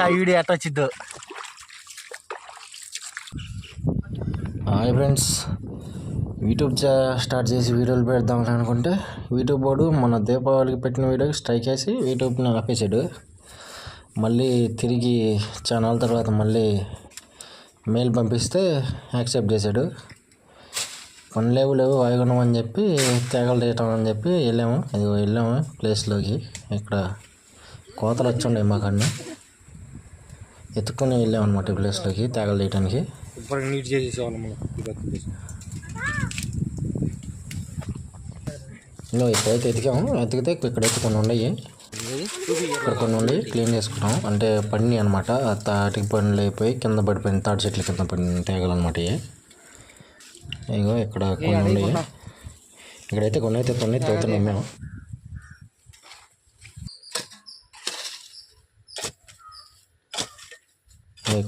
ఆ వీడియో ఎట్ట వచ్చిద్దు. Hi friends. YouTube చా స్టార్ట్ చేసి వీడియోలు పెడదాం అనుకుంటే యూట్యూబ్ వాడు మన దీపావళికి పెట్టిన వీడియోకి స్ట్రైక్ వేసి యూట్యూబ్ని ఆపేసాడు. మళ్ళీ తిరిగి ఛానల్ తర్వాత మళ్ళీ మెయిల్ పంపిస్తే యాక్సెప్ట్ చేశాడు. పని లేవు లేవు వాయుగుణం అని చెప్పి తేగలు తీయటం అని చెప్పి వెళ్ళాము. అది వెళ్ళాము ప్లేస్లోకి. ఇక్కడ కోతలు వచ్చుండే మాకన్నా ఎత్తుకొని వెళ్ళాం అనమాట ఈ ప్లేస్లోకి తేగలు తీయటానికి ఇప్పుడు నీట్ చేసేసేవాళ్ళం ఇక్కడైతే ఎతికాము. ఎతికితే ఇక్కడైతే కొన్ని ఉన్నాయి. ఇక్కడ కొన్ని ఉండి క్లీన్ చేసుకుంటాం అంటే పడినాయి అనమాట తాటికి పండ్లు అయిపోయి కింద పడిపోయిన తాటి చెట్ల కింద పడిన తేగలు అనమాట ఇగో ఇక్కడ కొన్ని ఉన్నాయి. ఇక్కడైతే కొన్ని అయితే కొన్ని తోతున్నాం మేము.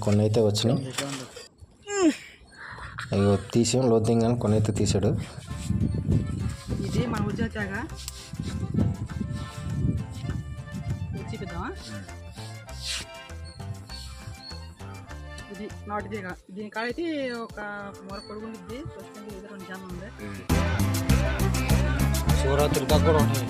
కొన్ని అయితే వచ్చినాయి. ఇగో తీసాం లోతు కానీ కొన్ని అయితే తీసాడు. చూపిద్దామా ఇది నాటు తీగ. దీని కాడైతే ఒక మొర పొడుగు ఉంది ప్రస్తుతానికి ఇది రెండు జామ ఉంది. శివరాత్రి దగ్గర కూడా ఉన్నాయి.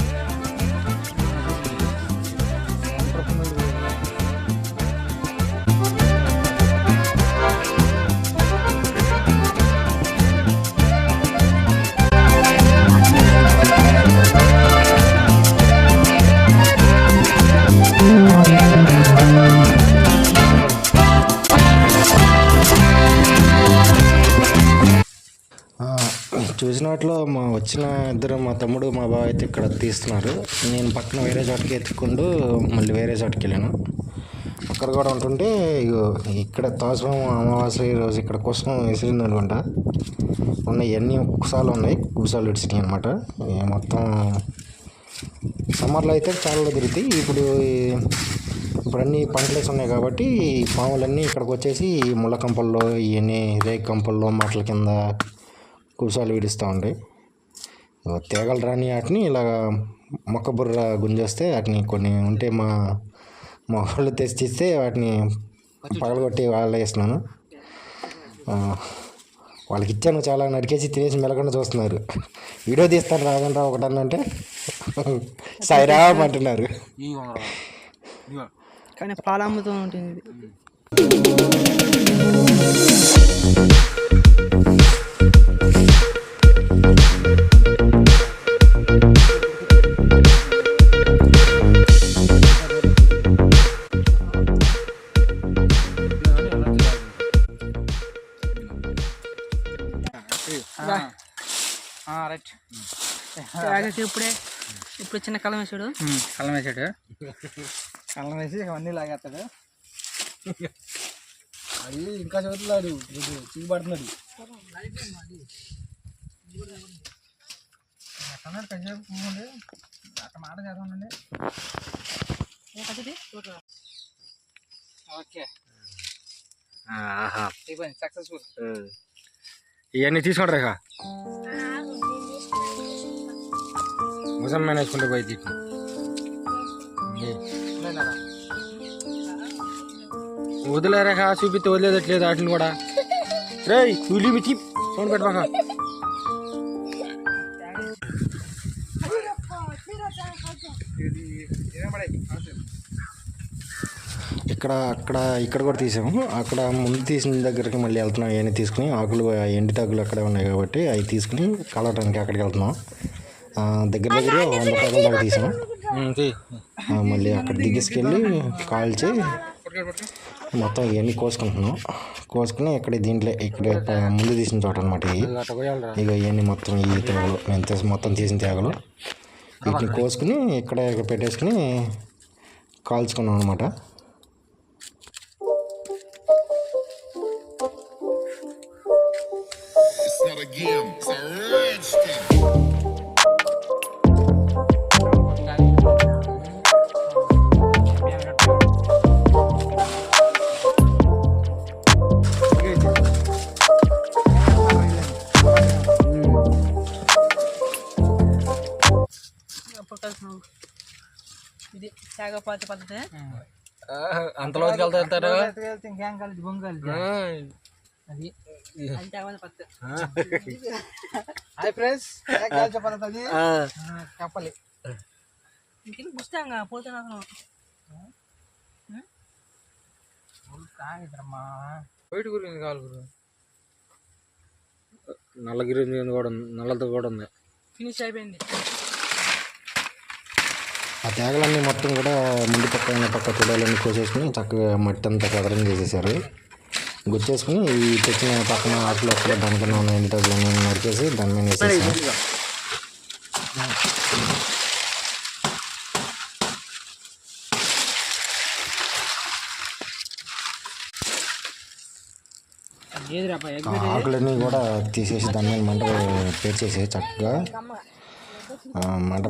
చూసిన మా వచ్చిన ఇద్దరు మా తమ్ముడు మా బావ అయితే ఇక్కడ తీస్తున్నారు. నేను పక్కన వేరే చోటకి ఎత్తుకుంటూ మళ్ళీ వేరే చోటకి వెళ్ళాను. అక్కడ కూడా ఉంటుంటే ఇక్కడ తాజ్మహం అమావాస్య రోజు ఇక్కడ కోసం విసిరింది అనుకుంటా. ఉన్నాయి ఎన్ని కుసాలు ఉన్నాయి. కుసాలు విడిచినాయి అనమాట మొత్తం సమ్మర్లో అయితే చాలా తిరుగుతాయి. ఇప్పుడు ఇప్పుడు అన్ని పంటలేసి ఉన్నాయి కాబట్టి పాములన్నీ ఇక్కడికి వచ్చేసి ముళ్ళ కంపల్లో ఇవన్నీ రేగు కంపల్లో మాటల కింద కుసాలు విడుస్తూ ఉంటాయి తేగలు రాని వాటిని ఇలాగ మొక్క బుర్ర గుంజేస్తే వాటిని కొన్ని ఉంటే మా మా వాళ్ళు తెచ్చిస్తే వాటిని పగలగొట్టి వాళ్ళ వేస్తున్నాను. వాళ్ళకి ఇచ్చాను చాలా నరికేసి తినేసి మెలకుండా చూస్తున్నారు. వీడియో తీస్తాను రాదంటా ఒకటన్నంటే సాయిరామ్ అంటున్నారు. ఈ కానీ పాలమ్ముతూ ఉంటుంది రైట్ ఇప్పుడే ఇప్పుడు చిన్న కలం వేసాడు. కళ్ళం వేసాడు. కళ్ళం వేసి అవన్నీ లాగేస్తాడు. అది ఇంకా చదువుతున్నాడు. చిగు పడుతున్నాడు. అన్నాడు కాసేపు కూర్చోండి అక్కడ మాట చదవండి ఓకే సక్సెస్ఫుల్ ఇవన్నీ తీసుకోండి రేఖ ముసం మేనేజ్కుంటే పోయి తీసుకో. వదిలే రేఖ చూపిస్తే వదిలేదట్లేదు వాటిని కూడా. రే చూలిపిచ్చి ఫోన్ పెట్టమాక ఇక్కడ అక్కడ ఇక్కడ కూడా తీసాము. అక్కడ ముందు తీసిన దగ్గరికి మళ్ళీ వెళ్తున్నాం. అవన్నీ తీసుకుని ఆకులు ఎండి తాకులు అక్కడే ఉన్నాయి కాబట్టి అవి తీసుకుని కలవటానికి అక్కడికి వెళ్తున్నాం. దగ్గర దగ్గర వంద తాకుల దాకా తీసాం ఆ, మళ్ళీ అక్కడ దిగేసుకెళ్ళి కాల్చి మొత్తం ఇవన్నీ కోసుకుంటున్నాం. కోసుకుని ఇక్కడ దీంట్లో ఇక్కడ ముందు తీసిన చోట అనమాట ఇవి. ఇక ఇవన్నీ మొత్తం ఈ తేగలు మేము తీసి మొత్తం తీసిన తేగలు. వీటిని కోసుకుని ఇక్కడ ఇక్కడ పెట్టేసుకుని కాల్చుకున్నాం అనమాట It's not a game, it's a rich thing. పద్ధతి? అంతలోకి వెళ్తారు. వెళ్తే ఇంకేం కలిసి బొంగు కలిసి అది. హాయ్ ఫ్రెండ్స్ కప్పలి ఇంకెళ్ళి గుస్తాంగా? పోతే నాకు. కాగిద్దమ్మా బయట గురించి కావాలి గురు? నల్లగిరి కూడా ఉంది నల్లతో కూడా ఉంది. ఫినిష్ అయిపోయింది. ఆ తేగలన్నీ మొత్తం కూడా ముందు పక్క పక్క తొడాలన్నీ కోసేసుకుని చక్కగా మట్టి అంతా కదలం చేసేసారు. గుచ్చేసుకుని ఈ తెచ్చిన పక్కన ఆకులు అక్కడ దానికన్నా ఉన్న ఎండిటోళ్ళని నరికేసి దాని మీద వేసేసాం. ఏదిరాపా ఆ ఆకులన్నీ కూడా తీసేసి దాని మీద మంట పేర్చేసి చక్కగా మంట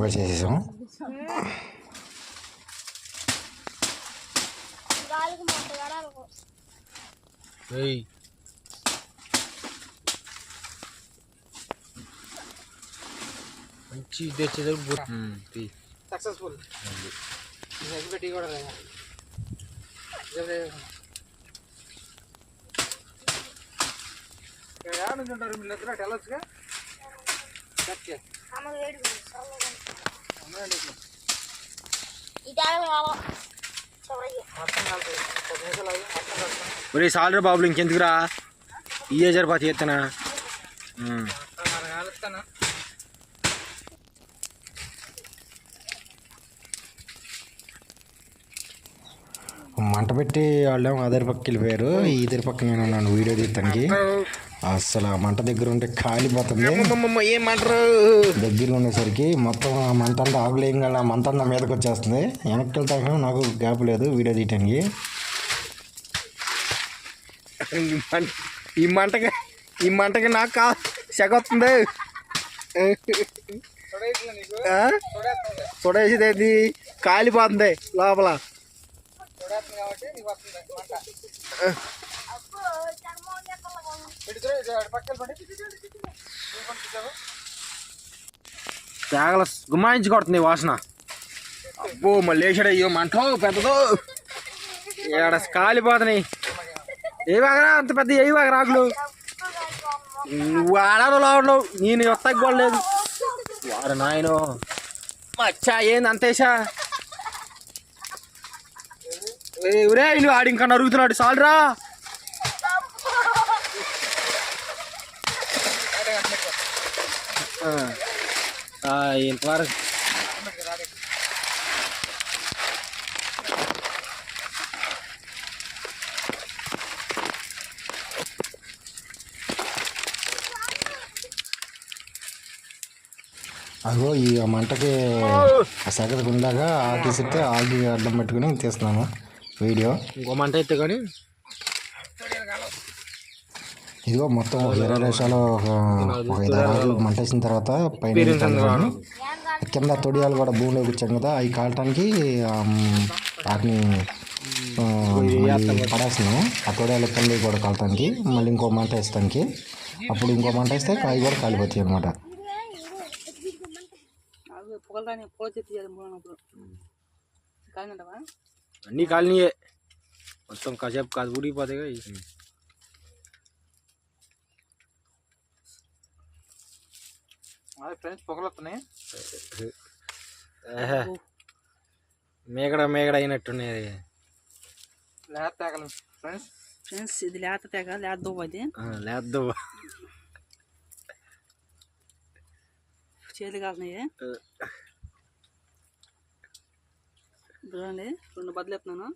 పేర్చేసేసాం మంచి తెచ్చేది సక్సెస్ఫుల్ ఎగ్జిబిట్ కూడా లేదా ఏడ నుంచి ఉంటారు మీరు ఇద్దరు అటు వెళ్ళొచ్చుగా ఓకే మొత్తం కలిపి పది నిమిషాలు అయ్యి మొత్తం కలుపుతాం ఒరే సాలరీ బాబులు ఇంకెందుకురా? ఈ సరిపోతే ఎత్తనా? మంట పెట్టి వాళ్ళేమో అదరి పక్కకి వెళ్ళిపోయారు. ఈ ఇద్దరి పక్క నేను ఉన్నాను వీడియో తీయటానికి. అసలు ఆ మంట దగ్గర ఉంటే కాలిపోతుంది. ఏమంటారు దగ్గర ఉండేసరికి మొత్తం ఆ మంట అంతా ఆగులేం కదా మంట అంతా మీదకి వచ్చేస్తుంది. వెనక్కి వెళ్తాను నాకు గ్యాప్ లేదు వీడియో తీయటానికి. ఈ మంటకి ఈ మంటకి నాకు కా సెగ వస్తుంది. చూడేసేది కాలిపోతుంది లోపల. తేగల గుమాయించి కొడుతుంది వాసన. అబ్బో మళ్ళీ వేసాడు అయ్యో మంట పెద్దదో. ఏడ కాలిపోతున్నాయి. ఏ బాగరా అంత పెద్ద ఏ బాగా నువ్వు ఆడాలో ఉండవు నేను ఎత్తకు లేదు. వాడు నాయన. మచ్చా ఏంది అంతేసా ఎవరే నువ్వు ఆడి ఇంకా నరుగుతున్నాడు. సాల్రా ఇంతవరకు అగో ఈ మంటకి ఆ సెగది ఉందాక ఆకేసిస్తే ఆగి అడ్డం పెట్టుకుని తీస్తున్నాను వీడియో. ఇంకో మంట అయితే కానీ. ఇదిగో మొత్తం ఒక ఇరవై నిమిషాలు ఒక ఒక ఐదు ఆరు రోజులు మంట వేసిన తర్వాత పైన కింద. తొడియాలు కూడా భూమిలో కూర్చాం కదా అవి కాలటానికి వాటిని పడేస్తున్నాము ఆ తొడియాలు కింద కూడా కాలటానికి మళ్ళీ ఇంకో మంట వేస్తానికి అప్పుడు ఇంకో మంట వేస్తే అవి కూడా కాలిపోతాయి అనమాట అది పొగలు రాని పొగ చెత్తి మూలనప్పుడు కాదంటావా అన్నీ కాలనీయే మొత్తం కాసేపు కాదు ఊడిపోతాయి ఫ్రెండ్స్ పొగలు వస్తున్నాయి మేగడ మేగడ అయినట్టున్నాయి లేత తేగలు ఫ్రెండ్స్ ఫ్రెండ్స్ ఇది లేత తేగ లేత దువ్వ అది లేద్దు చేతులు కాస్తున్నాయి చూడండి రెండు. బదులు ఎత్తున్నాను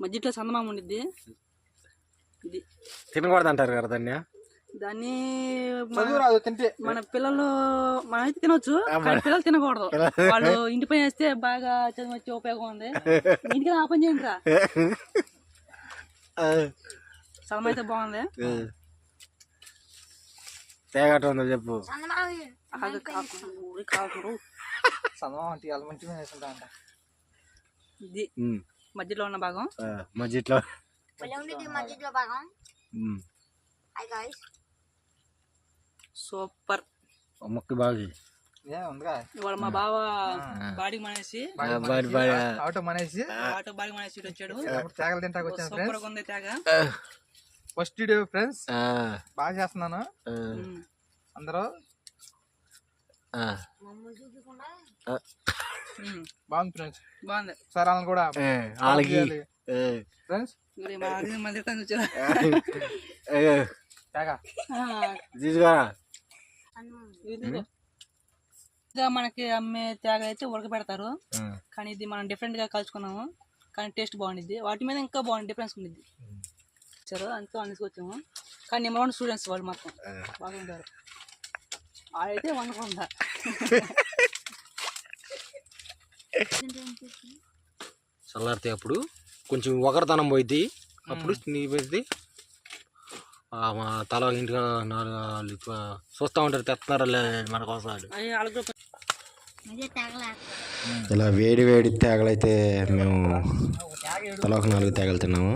మధ్యలో చందమామ ఉండిద్ది. ఇది. తినకూడదు అంటారు కదా దాన్ని దాన్ని మన- తింటే. మన పిల్లలు మనం అయితే తినొచ్చు కానీ పిల్లలు తినకూడదు. వాళ్ళు ఇంటి పైన వేస్తే బాగా చదివి వచ్చే ఉపయోగం ఉంది. ఇంటికి ఆ పని చేయండి రా అయితే బాగుంది. తేగట ఉందో చెప్పు. ఆగు, కాకు- ఊరి కాకురు. ఇది మధ్యలో ఉన్న భాగం. మధ్యలో. సూపర్. మొక్కి బాగి. ఏ ఉందిగా? ఇవాళ మా బావ బాడీ మానేసి ఆటో మనేసి. ఆటో బాడీ మానేసి వచ్చాడు. తేగలు తింటాకు వచ్చాను సూపర్ ఉంది తేగ. ఫస్ట్ వీడియో ఫ్రెండ్స్ బాగా చేస్తున్నాను. అందరూ. బాగుంది ఫ్రెండ్స్. బాగుంది. సార్ వాళ్ళని కూడా వాళ్ళకి ఫ్రెండ్స్? మనకి అమ్మే తేగ అయితే ఉడకబెడతారు. కానీ ఇది మనం డిఫరెంట్గా కలుసుకున్నాము. కానీ టేస్ట్ బాగుండిద్ది. వాటి మీద ఇంకా బాగుంది డిఫరెన్స్ ఉండిద్ది. సరే అంతా తీసుకొచ్చాము. కానీ నెంబర్ వన్ స్టూడెంట్స్ వాళ్ళు మొత్తం బాగుంటారు అయితే వండుకుంటా చల్లారితే అప్పుడు కొంచెం ఒకరితనం పోయింది అప్పుడు నీ పోయింది మా తల ఇంటిగా నాలుగు చూస్తూ ఉంటారు తెస్తున్నారా మన కోసం ఇలా వేడి వేడి తేగలైతే మేము తల ఒక నాలుగు తేగలు తిన్నాము.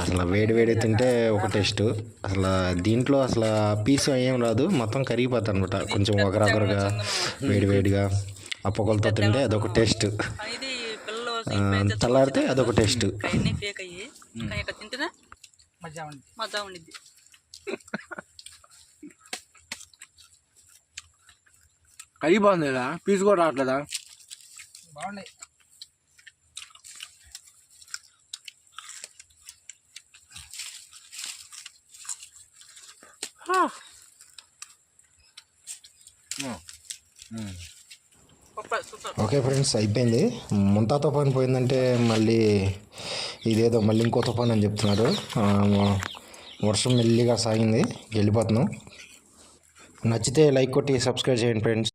అసలు వేడి వేడి తింటే ఒక టేస్ట్. అసలు దీంట్లో అసలు పీసు ఏం రాదు. మొత్తం కరిగిపోతుంది అనమాట కొంచెం ఒకరొకరుగా వేడి వేడిగా. అప్పకొలతో తింటే అదొక టేస్ట్. ఇది పిల్లలు ఆ, చల్లారితే అదొక టేస్ట్. ఫేక్ అయ్యి. తింటేనే మజా ఉండిద్ది. కర్రీ బాగుంది కదా పీస్ కూడా రావట్లేదా? బాగున్నాయి. సూపర్ సూపర్ ఓకే ఫ్రెండ్స్ అయిపోయింది. ముంతా తుఫాన్ పోయిందంటే మళ్ళీ ఇదేదో మళ్ళీ ఇంకో తుఫాన్ అని చెప్తున్నారు. వర్షం మెల్లిగా సాగింది. వెళ్ళిపోతున్నాం. నచ్చితే లైక్ కొట్టి సబ్స్క్రైబ్ చేయండి ఫ్రెండ్స్